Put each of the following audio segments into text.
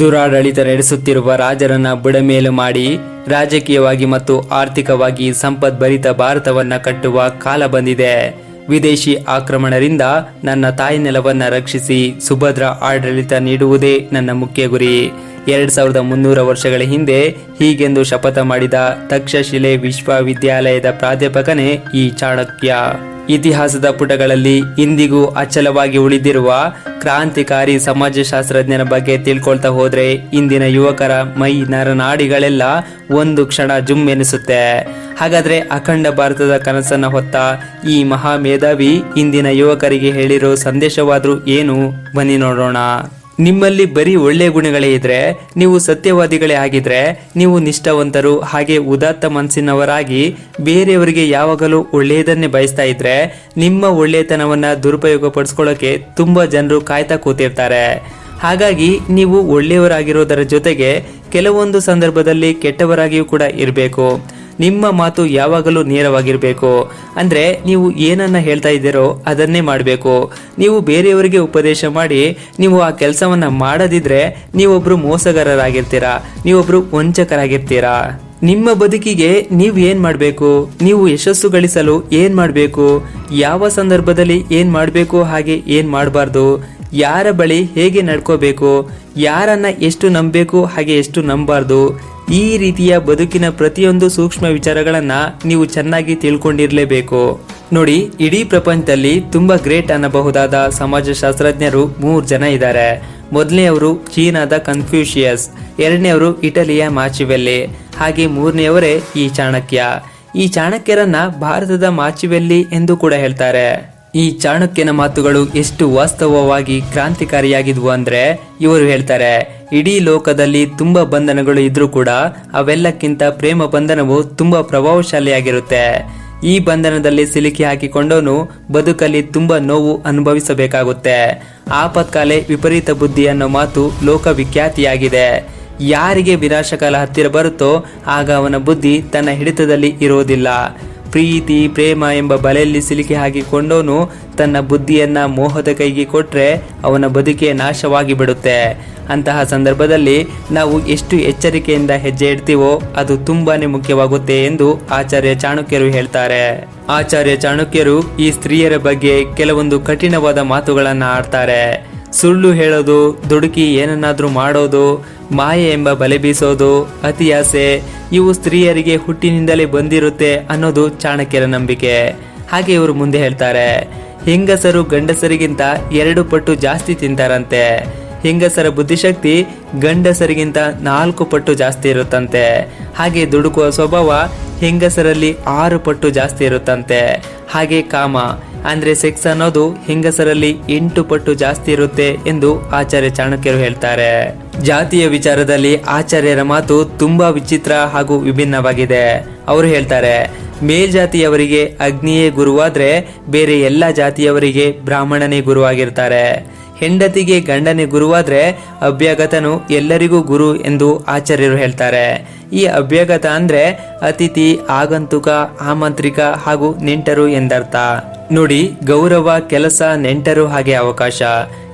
ದುರಾಡಳಿತ ನಡೆಸುತ್ತಿರುವ ರಾಜರನ್ನ ಬುಡಮೇಲು ಮಾಡಿ ರಾಜಕೀಯವಾಗಿ ಮತ್ತು ಆರ್ಥಿಕವಾಗಿ ಸಂಪದ್ಭರಿತ ಭಾರತವನ್ನ ಕಟ್ಟುವ ಕಾಲ ಬಂದಿದೆ. ವಿದೇಶಿ ಆಕ್ರಮಣರಿಂದ ನನ್ನ ತಾಯಿ ನೆಲವನ್ನ ರಕ್ಷಿಸಿ ಸುಭದ್ರ ಆಡಳಿತ ನೀಡುವುದೇ ನನ್ನ ಮುಖ್ಯ ಗುರಿ. ಎರಡ್ ಸಾವಿರದ ಮುನ್ನೂರ ವರ್ಷಗಳ ಹಿಂದೆ ಹೀಗೆಂದು ಶಪಥ ಮಾಡಿದ ತಕ್ಷಶಿಲೆ ವಿಶ್ವವಿದ್ಯಾಲಯದ ಪ್ರಾಧ್ಯಾಪಕನೇ ಈ ಚಾಣಕ್ಯ. ಇತಿಹಾಸದ ಪುಟಗಳಲ್ಲಿ ಇಂದಿಗೂ ಅಚಲವಾಗಿ ಉಳಿದಿರುವ ಕ್ರಾಂತಿಕಾರಿ ಸಮಾಜಶಾಸ್ತ್ರಜ್ಞರ ಬಗ್ಗೆ ತಿಳ್ಕೊಳ್ತಾ ಹೋದ್ರೆ ಇಂದಿನ ಯುವಕರ ಮೈ ನರನಾಡಿಗಳೆಲ್ಲ ಒಂದು ಕ್ಷಣ ಜುಮ್ ಎನಿಸುತ್ತೆ. ಹಾಗಾದ್ರೆ ಅಖಂಡ ಭಾರತದ ಕನಸನ್ನ ಹೊತ್ತ ಈ ಮಹಾ ಮೇಧಾವಿ ಇಂದಿನ ಯುವಕರಿಗೆ ಹೇಳಿರೋ ಸಂದೇಶವಾದ್ರೂ ಏನು? ಬನ್ನಿ ನೋಡೋಣ. ನಿಮ್ಮಲ್ಲಿ ಬರೀ ಒಳ್ಳೆಯ ಗುಣಗಳೇ ಇದ್ರೆ, ನೀವು ಸತ್ಯವಾದಿಗಳೇ ಆಗಿದ್ರೆ, ನೀವು ನಿಷ್ಠಾವಂತರು, ಹಾಗೆ ಉದಾತ್ತ ಮನಸ್ಸಿನವರಾಗಿ ಬೇರೆಯವರಿಗೆ ಯಾವಾಗಲೂ ಒಳ್ಳೆಯದನ್ನೇ ಬಯಸ್ತಾ ಇದ್ರೆ, ನಿಮ್ಮ ಒಳ್ಳೆಯತನವನ್ನ ದುರುಪಯೋಗ ಪಡಿಸ್ಕೊಳ್ಳೋಕೆ ತುಂಬಾ ಜನರು ಕಾಯ್ತಾ ಕೂತಿರ್ತಾರೆ. ಹಾಗಾಗಿ ನೀವು ಒಳ್ಳೆಯವರಾಗಿರೋದರ ಜೊತೆಗೆ ಕೆಲವೊಂದು ಸಂದರ್ಭದಲ್ಲಿ ಕೆಟ್ಟವರಾಗಿಯೂ ಕೂಡ ಇರಬೇಕು. ನಿಮ್ಮ ಮಾತು ಯಾವಾಗಲೂ ನೇರವಾಗಿರಬೇಕು. ಅಂದ್ರೆ ನೀವು ಏನನ್ನ ಹೇಳ್ತಾ ಇದ್ದೀರೋ ಅದನ್ನೇ ಮಾಡಬೇಕು. ನೀವು ಬೇರೆಯವರಿಗೆ ಉಪದೇಶ ಮಾಡಿ, ನೀವು ಆ ಕೆಲಸವನ್ನ ಮಾಡದಿದ್ರೆ ನೀವೊಬ್ರು ಮೋಸಗಾರರಾಗಿರ್ತೀರಾ? ನೀವೊಬ್ರು ವಂಚಕರಾಗಿರ್ತೀರಾ? ನಿಮ್ಮ ಬದುಕಿಗೆ ನೀವು ಏನ್ ಮಾಡಬೇಕು? ನೀವು ಯಶಸ್ಸು ಗಳಿಸಲು ಏನ್ ಮಾಡಬೇಕು? ಯಾವ ಸಂದರ್ಭದಲ್ಲಿ ಏನ್ ಮಾಡಬೇಕು? ಹಾಗೆ ಏನ್ ಮಾಡಬಾರ್ದು? ಯಾರ ಬಳಿ ಹೇಗೆ ನಡ್ಕೋಬೇಕು? ಯಾರನ್ನ ಎಷ್ಟು ನಂಬಬೇಕು? ಹಾಗೆ ಎಷ್ಟು ನಂಬಾರ್ದು ಈ ರೀತಿಯ ಬದುಕಿನ ಪ್ರತಿಯೊಂದು ಸೂಕ್ಷ್ಮ ವಿಚಾರಗಳನ್ನ ನೀವು ಚೆನ್ನಾಗಿ ತಿಳ್ಕೊಂಡಿರಲೇಬೇಕು. ನೋಡಿ, ಇಡೀ ಪ್ರಪಂಚದಲ್ಲಿ ತುಂಬಾ ಗ್ರೇಟ್ ಅನ್ನಬಹುದಾದ ಸಮಾಜಶಾಸ್ತ್ರಜ್ಞರು ಮೂರು ಜನ ಇದ್ದಾರೆ. ಮೊದಲನೆಯವರು ಚೀನಾದ ಕನ್ಫ್ಯೂಷಿಯಸ್, ಎರಡನೆಯವರು ಇಟಲಿಯ ಮಾಚಿವೆಲ್ಲಿ, ಹಾಗೆ ಮೂರನೆಯವರೇ ಈ ಚಾಣಕ್ಯ. ಈ ಚಾಣಕ್ಯರನ್ನ ಭಾರತದ ಮಾಚಿವೆಲ್ಲಿ ಎಂದು ಕೂಡ ಹೇಳ್ತಾರೆ. ಈ ಚಾಣಕ್ಯನ ಮಾತುಗಳು ಎಷ್ಟು ವಾಸ್ತವವಾಗಿ ಕ್ರಾಂತಿಕಾರಿಯಾಗಿದ್ವು ಅಂದ್ರೆ ಇವರು ಹೇಳ್ತಾರೆ ಇಡೀ ಲೋಕದಲ್ಲಿ ತುಂಬಾ ಬಂಧನಗಳು ಇದ್ರೂ ಕೂಡ ಅವೆಲ್ಲಕ್ಕಿಂತ ಪ್ರೇಮ ಬಂಧನವು ತುಂಬಾ ಪ್ರಭಾವಶಾಲಿಯಾಗಿರುತ್ತೆ. ಈ ಬಂಧನದಲ್ಲಿ ಸಿಲುಕಿ ಹಾಕಿಕೊಂಡವನು ಬದುಕಲ್ಲಿ ತುಂಬಾ ನೋವು ಅನುಭವಿಸಬೇಕಾಗುತ್ತೆ. ಆಪತ್ಕಾಲೆ ವಿಪರೀತ ಬುದ್ಧಿ ಅನ್ನೋ ಮಾತು ಲೋಕವಿಖ್ಯಾತಿಯಾಗಿದೆ. ಯಾರಿಗೆ ವಿನಾಶಕಾಲ ಹತ್ತಿರ ಬರುತ್ತೋ ಆಗ ಅವನ ಬುದ್ಧಿ ತನ್ನ ಹಿಡಿತದಲ್ಲಿ ಇರುವುದಿಲ್ಲ. ಪ್ರೀತಿ, ಪ್ರೇಮ ಎಂಬ ಬಲೆಯಲ್ಲಿ ಸಿಲುಕಿ ಹಾಕಿಕೊಂಡವನು ತನ್ನ ಬುದ್ಧಿಯನ್ನ ಮೋಹದ ಕೈಗೆ ಕೊಟ್ರೆ ಅವನ ಬದುಕೇ ನಾಶವಾಗಿ ಬಿಡುತ್ತೆ ಅಂತಹ ಸಂದರ್ಭದಲ್ಲಿ ನಾವು ಎಷ್ಟು ಎಚ್ಚರಿಕೆಯಿಂದ ಹೆಜ್ಜೆ ಇಡ್ತೀವೋ ಅದು ತುಂಬಾನೇ ಮುಖ್ಯವಾಗುತ್ತೆ ಎಂದು ಆಚಾರ್ಯ ಚಾಣಕ್ಯರು ಹೇಳ್ತಾರೆ. ಆಚಾರ್ಯ ಚಾಣಕ್ಯರು ಈ ಸ್ತ್ರೀಯರ ಬಗ್ಗೆ ಕೆಲವೊಂದು ಕಠಿಣವಾದ ಮಾತುಗಳನ್ನು ಆಡ್ತಾರೆ. ಸುಳ್ಳು ಹೇಳೋದು, ದುಡುಕಿ ಏನನ್ನಾದರೂ ಮಾಡೋದು, ಮಾಯೆ ಎಂಬ ಬಲೆ ಬೀಸೋದು ಅತಿಯಾಸೆ ಇವು ಸ್ತ್ರೀಯರಿಗೆ ಹುಟ್ಟಿನಿಂದಲೇ ಬಂದಿರುತ್ತೆ ಅನ್ನೋದು ಚಾಣಕ್ಯರ ನಂಬಿಕೆ. ಹಾಗೆ ಇವರು ಮುಂದೆ ಹೇಳ್ತಾರೆ, ಹೆಂಗಸರು ಗಂಡಸರಿಗಿಂತ ಎರಡು ಪಟ್ಟು ಜಾಸ್ತಿ ತಿಂತಾರಂತೆ. ಹೆಂಗಸರ ಬುದ್ಧಿಶಕ್ತಿ ಗಂಡಸರಿಗಿಂತ ನಾಲ್ಕು ಪಟ್ಟು ಜಾಸ್ತಿ ಇರುತ್ತಂತೆ. ಹಾಗೆ ದುಡುಕುವ ಸ್ವಭಾವ ಹೆಂಗಸರಲ್ಲಿ ಆರು ಪಟ್ಟು ಜಾಸ್ತಿ ಇರುತ್ತಂತೆ. ಹಾಗೆ ಕಾಮ, ಅಂದ್ರೆ ಸೆಕ್ಸ್ ಅನ್ನೋದು ಹೆಂಗಸರಲ್ಲಿ ಎಂಟು ಪಟ್ಟು ಜಾಸ್ತಿ ಇರುತ್ತೆ ಎಂದು ಆಚಾರ್ಯ ಚಾಣಕ್ಯರು ಹೇಳ್ತಾರೆ. ಜಾತಿಯ ವಿಚಾರದಲ್ಲಿ ಆಚಾರ್ಯರ ಮಾತು ತುಂಬಾ ವಿಚಿತ್ರ ಹಾಗೂ ವಿಭಿನ್ನವಾಗಿದೆ. ಅವರು ಹೇಳ್ತಾರೆ, ಮೇಲ್ಜಾತಿಯವರಿಗೆ ಅಗ್ನಿಯೇ ಗುರುವಾದ್ರೆ ಬೇರೆ ಎಲ್ಲ ಜಾತಿಯವರಿಗೆ ಬ್ರಾಹ್ಮಣನೇ ಗುರುವಾಗಿರ್ತಾರೆ. ಹೆಂಡತಿಗೆ ಗಂಡನೇ ಗುರುವಾದ್ರೆ ಅಭ್ಯಾಗತನು ಎಲ್ಲರಿಗೂ ಗುರು ಎಂದು ಆಚಾರ್ಯರು ಹೇಳ್ತಾರೆ. ಈ ಅಭ್ಯಾಗತ ಅಂದ್ರೆ ಅತಿಥಿ, ಆಗಂತುಕ, ಆಮಂತ್ರಿಕ ಹಾಗೂ ನೆಂಟರು ಎಂದರ್ಥ. ನೋಡಿ, ಗೌರವ, ಕೆಲಸ, ನೆಂಟರು ಹಾಗೆ ಅವಕಾಶ.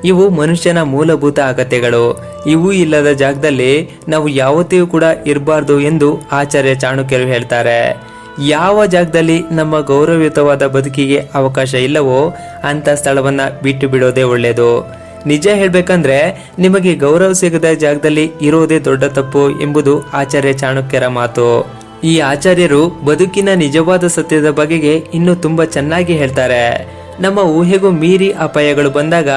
ಇವು ಮನುಷ್ಯನ ಮೂಲಭೂತ ಅಗತ್ಯಗಳು. ಇವು ಇಲ್ಲದ ಜಾಗದಲ್ಲಿ ನಾವು ಯಾವತ್ತೂ ಕೂಡ ಇರಬಾರ್ದು ಎಂದು ಆಚಾರ್ಯ ಚಾಣಕ್ಯರು ಹೇಳ್ತಾರೆ. ಯಾವ ಜಾಗದಲ್ಲಿ ನಮ್ಮ ಗೌರವಯುತವಾದ ಬದುಕಿಗೆ ಅವಕಾಶ ಇಲ್ಲವೋ ಅಂತ ಸ್ಥಳವನ್ನ ಬಿಟ್ಟು ಬಿಡೋದೇ ಒಳ್ಳೆಯದು. ನಿಜ ಹೇಳಬೇಕಂದ್ರೆ ನಿಮಗೆ ಗೌರವ ಸಿಗದ ಜಾಗದಲ್ಲಿ ಇರೋದೇ ದೊಡ್ಡ ತಪ್ಪು ಎಂಬುದು ಆಚಾರ್ಯ ಚಾಣಕ್ಯರ ಮಾತು. ಈ ಆಚಾರ್ಯರು ಬದುಕಿನ ನಿಜವಾದ ಸತ್ಯದ ಬಗೆಗೆ ಇನ್ನೂ ತುಂಬಾ ಚೆನ್ನಾಗಿ ಹೇಳ್ತಾರೆ. ನಮ್ಮ ಊಹೆಗೂ ಮೀರಿ ಅಪಾಯಗಳು ಬಂದಾಗ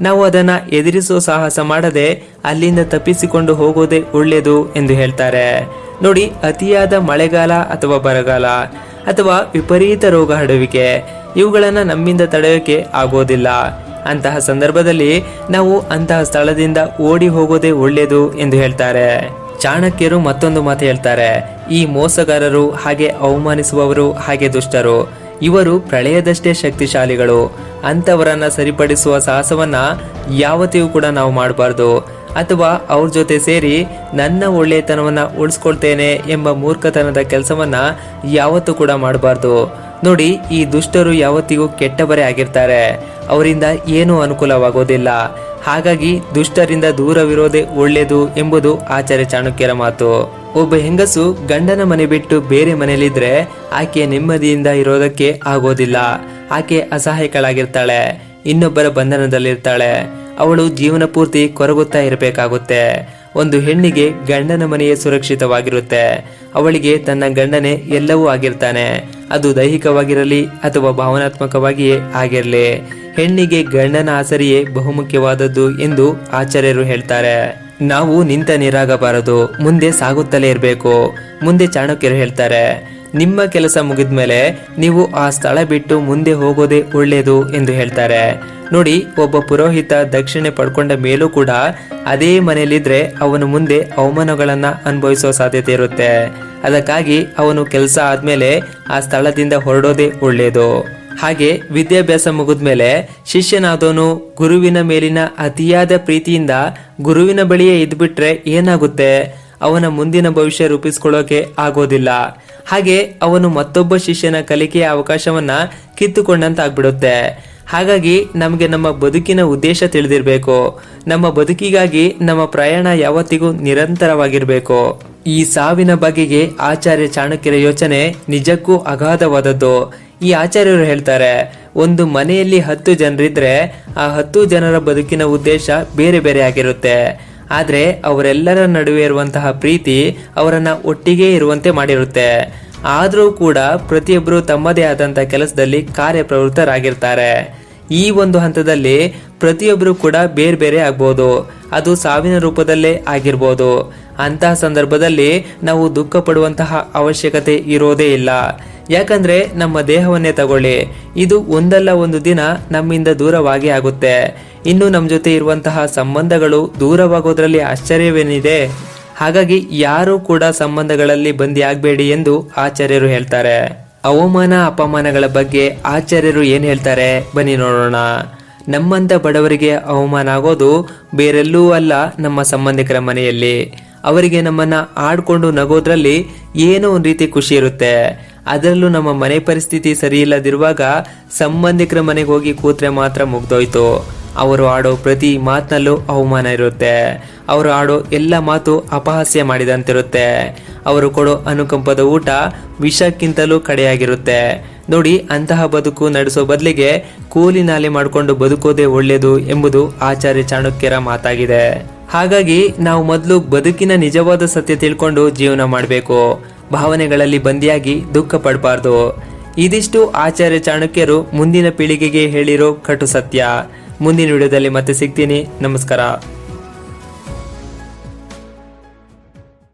ನಾವು ಅದನ್ನ ಎದುರಿಸೋ ಸಾಹಸ ಮಾಡದೆ ಅಲ್ಲಿಂದ ತಪ್ಪಿಸಿಕೊಂಡು ಹೋಗೋದೇ ಒಳ್ಳೆಯದು ಎಂದು ಹೇಳ್ತಾರೆ. ನೋಡಿ, ಅತಿಯಾದ ಮಳೆಗಾಲ ಅಥವಾ ಬರಗಾಲ ಅಥವಾ ವಿಪರೀತ ರೋಗ ಹರಡುವಿಕೆ, ಇವುಗಳನ್ನು ನಮ್ಮಿಂದ ತಡೆಯೋಕೆ ಆಗೋದಿಲ್ಲ. ಅಂತಹ ಸಂದರ್ಭದಲ್ಲಿ ನಾವು ಅಂತಹ ಸ್ಥಳದಿಂದ ಓಡಿ ಹೋಗೋದೇ ಒಳ್ಳೆಯದು ಎಂದು ಹೇಳ್ತಾರೆ. ಚಾಣಕ್ಯರು ಮತ್ತೊಂದು ಮಾತು ಹೇಳ್ತಾರೆ. ಈ ಮೋಸಗಾರರು ಹಾಗೆ ಅವಮಾನಿಸುವವರು ಹಾಗೆ ದುಷ್ಟರು. ಇವರು ಪ್ರಳಯದಷ್ಟೇ ಶಕ್ತಿಶಾಲಿಗಳು. ಅಂಥವರನ್ನ ಸರಿಪಡಿಸುವ ಸಾಹಸವನ್ನ ಯಾವತ್ತಿಗೂ ಕೂಡ ನಾವು ಮಾಡಬಾರ್ದು. ಅಥವಾ ಅವ್ರ ಜೊತೆ ಸೇರಿ ನನ್ನ ಒಳ್ಳೆಯತನವನ್ನ ಉಳಿಸ್ಕೊಳ್ತೇನೆ ಎಂಬ ಮೂರ್ಖತನದ ಕೆಲಸವನ್ನ ಯಾವತ್ತೂ ಕೂಡ ಮಾಡಬಾರ್ದು. ನೋಡಿ, ಈ ದುಷ್ಟರು ಯಾವತ್ತಿಗೂ ಕೆಟ್ಟವರೇ ಆಗಿರ್ತಾರೆ. ಅವರಿಂದ ಏನೂ ಅನುಕೂಲವಾಗೋದಿಲ್ಲ. ಹಾಗಾಗಿ ದುಷ್ಟರಿಂದ ದೂರವಿರೋದೇ ಒಳ್ಳೆಯದು ಎಂಬುದು ಆಚಾರ್ಯ ಚಾಣಕ್ಯರ ಮಾತು. ಒಬ್ಬ ಹೆಂಗಸು ಗಂಡನ ಮನೆ ಬಿಟ್ಟು ಬೇರೆ ಮನೆಯಲ್ಲಿದ್ರೆ ಆಕೆ ನೆಮ್ಮದಿಯಿಂದ ಇರೋದಕ್ಕೆ ಆಗೋದಿಲ್ಲ. ಆಕೆ ಅಸಹಾಯಕಳಾಗಿರ್ತಾಳೆ, ಇನ್ನೊಬ್ಬರ ಬಂಧನದಲ್ಲಿರ್ತಾಳೆ. ಅವಳು ಜೀವನ ಪೂರ್ತಿ ಕೊರಗುತ್ತಾ ಇರಬೇಕಾಗುತ್ತೆ. ಒಂದು ಹೆಣ್ಣಿಗೆ ಗಂಡನ ಮನೆಯೇ ಸುರಕ್ಷಿತವಾಗಿರುತ್ತೆ. ಅವಳಿಗೆ ತನ್ನ ಗಂಡನೇ ಎಲ್ಲವೂ ಆಗಿರ್ತಾನೆ. ಅದು ದೈಹಿಕವಾಗಿರಲಿ ಅಥವಾ ಭಾವನಾತ್ಮಕವಾಗಿಯೇ ಆಗಿರಲಿ. ಹೆಣ್ಣಿಗೆ ಗಂಡನ ಆಸರಿಯೇ ಬಹುಮುಖ್ಯವಾದದ್ದು ಎಂದು ಆಚಾರ್ಯರು ಹೇಳ್ತಾರೆ. ನಾವು ನಿಂತ ನೀರಾಗಬಾರದು, ಮುಂದೆ ಸಾಗುತ್ತಲೇ ಇರಬೇಕು. ಮುಂದೆ ಚಾಣಕ್ಯರು ಹೇಳ್ತಾರೆ, ನಿಮ್ಮ ಕೆಲಸ ಮುಗಿದ್ಮೇಲೆ ನೀವು ಆ ಸ್ಥಳ ಬಿಟ್ಟು ಮುಂದೆ ಹೋಗೋದೇ ಒಳ್ಳೆಯದು ಎಂದು ಹೇಳ್ತಾರೆ. ನೋಡಿ, ಒಬ್ಬ ಪುರೋಹಿತ ದಕ್ಷಿಣೆ ಪಡ್ಕೊಂಡ ಮೇಲೂ ಕೂಡ ಅದೇ ಮನೆಯಲ್ಲಿದ್ರೆ ಅವನು ಮುಂದೆ ಅವಮಾನಗಳನ್ನು ಅನುಭವಿಸೋ ಸಾಧ್ಯತೆ ಇರುತ್ತೆ. ಅದಕ್ಕಾಗಿ ಅವನು ಕೆಲಸ ಆದ್ಮೇಲೆ ಆ ಸ್ಥಳದಿಂದ ಹೊರಡೋದೇ ಒಳ್ಳೆಯದು. ಹಾಗೆ ವಿದ್ಯಾಭ್ಯಾಸ ಮುಗಿದ್ಮೇಲೆ ಶಿಷ್ಯನಾದವನು ಗುರುವಿನ ಮೇಲಿನ ಅತಿಯಾದ ಪ್ರೀತಿಯಿಂದ ಗುರುವಿನ ಬಳಿಯೇ ಇದ್ಬಿಟ್ರೆ ಏನಾಗುತ್ತೆ? ಅವನ ಮುಂದಿನ ಭವಿಷ್ಯ ರೂಪಿಸ್ಕೊಳ್ಳೋಕೆ ಆಗೋದಿಲ್ಲ. ಹಾಗೆ ಅವನು ಮತ್ತೊಬ್ಬ ಶಿಷ್ಯನ ಕಲಿಕೆಯ ಅವಕಾಶವನ್ನ ಕಿತ್ತುಕೊಂಡಂತಾಗ್ಬಿಡುತ್ತೆ. ಹಾಗಾಗಿ ನಮಗೆ ನಮ್ಮ ಬದುಕಿನ ಉದ್ದೇಶ ತಿಳಿದಿರಬೇಕು. ನಮ್ಮ ಬದುಕಿಗಾಗಿ ನಮ್ಮ ಪ್ರಯಾಣ ಯಾವತ್ತಿಗೂ ನಿರಂತರವಾಗಿರಬೇಕು. ಈ ಸಾವಿನ ಬಗೆಗೆ ಆಚಾರ್ಯ ಚಾಣಕ್ಯರ ಯೋಚನೆ ನಿಜಕ್ಕೂ ಅಗಾಧವಾದದ್ದು. ಈ ಆಚಾರ್ಯರು ಹೇಳ್ತಾರೆ, ಒಂದು ಮನೆಯಲ್ಲಿ ಹತ್ತು ಜನರಿದ್ರೆ ಆ ಹತ್ತು ಜನರ ಬದುಕಿನ ಉದ್ದೇಶ ಬೇರೆ ಬೇರೆ ಆಗಿರುತ್ತೆ. ಆದ್ರೆ ಅವರೆಲ್ಲರ ನಡುವೆ ಇರುವಂತಹ ಪ್ರೀತಿ ಅವರನ್ನ ಒಟ್ಟಿಗೆ ಇರುವಂತೆ ಮಾಡಿರುತ್ತೆ. ಆದರೂ ಕೂಡ ಪ್ರತಿಯೊಬ್ಬರು ತಮ್ಮದೇ ಆದಂಥ ಕೆಲಸದಲ್ಲಿ ಕಾರ್ಯಪ್ರವೃತ್ತರಾಗಿರ್ತಾರೆ. ಈ ಒಂದು ಹಂತದಲ್ಲಿ ಪ್ರತಿಯೊಬ್ಬರು ಕೂಡ ಬೇರೆ ಬೇರೆ ಆಗ್ಬೋದು. ಅದು ಸಾವಿನ ರೂಪದಲ್ಲೇ ಆಗಿರ್ಬೋದು. ಅಂತಹ ಸಂದರ್ಭದಲ್ಲಿ ನಾವು ದುಃಖ ಪಡುವಂತಹ ಅವಶ್ಯಕತೆ ಇರೋದೇ ಇಲ್ಲ. ಯಾಕಂದ್ರೆ ನಮ್ಮ ದೇಹವನ್ನೇ ತಗೊಳ್ಳಿ. ಇದು ಒಂದಲ್ಲ ಒಂದು ದಿನ ನಮ್ಮಿಂದ ದೂರವಾಗಿ ಆಗುತ್ತೆ. ಇನ್ನು ನಮ್ಮ ಜೊತೆ ಇರುವಂತಹ ಸಂಬಂಧಗಳು ದೂರವಾಗೋದ್ರಲ್ಲಿ ಆಶ್ಚರ್ಯವೇನಿದೆ? ಹಾಗಾಗಿ ಯಾರೂ ಕೂಡ ಸಂಬಂಧಗಳಲ್ಲಿ ಬಂದಿ ಆಗ್ಬೇಡಿ ಎಂದು ಆಚಾರ್ಯರು ಹೇಳ್ತಾರೆ. ಅವಮಾನ, ಅಪಮಾನಗಳ ಬಗ್ಗೆ ಆಚಾರ್ಯರು ಏನ್ ಹೇಳ್ತಾರೆ? ಬನ್ನಿ ನೋಡೋಣ. ನಮ್ಮಂತ ಬಡವರಿಗೆ ಅವಮಾನ ಆಗೋದು ಬೇರೆಲ್ಲೂ ಅಲ್ಲ ನಮ್ಮ ಸಂಬಂಧಿಕರ ಮನೆಯಲ್ಲಿ. ಅವರಿಗೆ ನಮ್ಮನ್ನ ಆಡ್ಕೊಂಡು ನಗೋದ್ರಲ್ಲಿ ಏನೋ ಒಂದು ರೀತಿ ಖುಷಿ ಇರುತ್ತೆ. ಅದರಲ್ಲೂ ನಮ್ಮ ಮನೆ ಪರಿಸ್ಥಿತಿ ಸರಿಯಿಲ್ಲದಿರುವಾಗ ಸಂಬಂಧಿಕರ ಮನೆಗೆ ಹೋಗಿ ಕೂತ್ರೆ ಮಾತ್ರ ಮುಗ್ದೋಯ್ತು. ಅವರು ಆಡೋ ಪ್ರತಿ ಮಾತಿನಲ್ಲೂ ಅವಮಾನ ಇರುತ್ತೆ. ಅವರು ಆಡೋ ಎಲ್ಲ ಮಾತು ಅಪಹಾಸ್ಯ ಮಾಡಿದಂತಿರುತ್ತೆ. ಅವರು ಕೊಡೋ ಅನುಕಂಪದ ಊಟ ವಿಷಕ್ಕಿಂತಲೂ ಕಡೆಯಾಗಿರುತ್ತೆ. ನೋಡಿ, ಅಂತಹ ಬದುಕು ನಡೆಸೋ ಬದಲಿಗೆ ಕೂಲಿ ನಾಲೆ ಮಾಡಿಕೊಂಡು ಬದುಕೋದೇ ಒಳ್ಳೆಯದು ಎಂಬುದು ಆಚಾರ್ಯ ಚಾಣಕ್ಯರ ಮಾತಾಗಿದೆ. ಹಾಗಾಗಿ ನಾವು ಮೊದಲು ಬದುಕಿನ ನಿಜವಾದ ಸತ್ಯ ತಿಳ್ಕೊಂಡು ಜೀವನ ಮಾಡಬೇಕು. ಭಾವನೆಗಳಲ್ಲಿ ಬಂದಿಯಾಗಿ ದುಃಖ ಪಡಬಾರ್ದು. ಇದಿಷ್ಟು ಆಚಾರ್ಯ ಚಾಣಕ್ಯರು ಮುಂದಿನ ಪೀಳಿಗೆಗೆ ಹೇಳಿರೋ ಕಟು ಸತ್ಯ. ಮುಂದಿನ ವಿಡಿಯೋದಲ್ಲಿ ಮತ್ತೆ ಸಿಗ್ತೀನಿ. ನಮಸ್ಕಾರ.